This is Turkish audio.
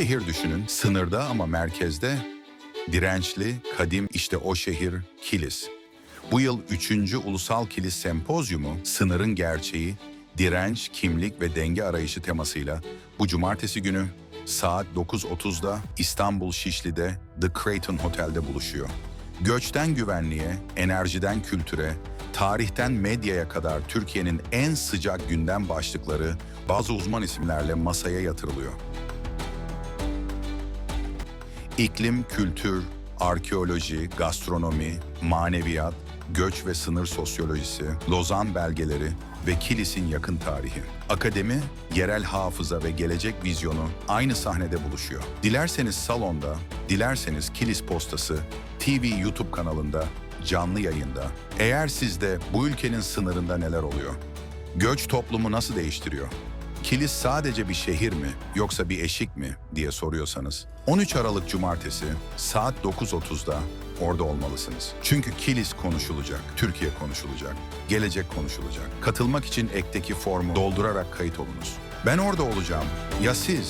şehir düşünün, sınırda ama merkezde. Dirençli, kadim işte o şehir Kilis. Bu yıl 3. Ulusal Kilis Sempozyumu, sınırın gerçeği, direnç, kimlik ve denge arayışı temasıyla bu cumartesi günü saat 9.30'da İstanbul Şişli'de The Creighton Hotel'de buluşuyor. Göçten güvenliğe, enerjiden kültüre, tarihten medyaya kadar Türkiye'nin en sıcak gündem başlıkları bazı uzman isimlerle masaya yatırılıyor. İklim, kültür, arkeoloji, gastronomi, maneviyat, göç ve sınır sosyolojisi, Lozan belgeleri ve Kilis'in yakın tarihi. Akademi, yerel hafıza ve gelecek vizyonu aynı sahnede buluşuyor. Dilerseniz salonda, dilerseniz Kilis Postası, TV YouTube kanalında, canlı yayında. Eğer sizde bu ülkenin sınırında neler oluyor? Göç toplumu nasıl değiştiriyor? Kilis sadece bir şehir mi yoksa bir eşik mi diye soruyorsanız 13 Aralık Cumartesi saat 9.30'da orada olmalısınız. Çünkü Kilis konuşulacak, Türkiye konuşulacak, gelecek konuşulacak. Katılmak için ekteki formu doldurarak kayıt olunuz. Ben orada olacağım. Ya siz?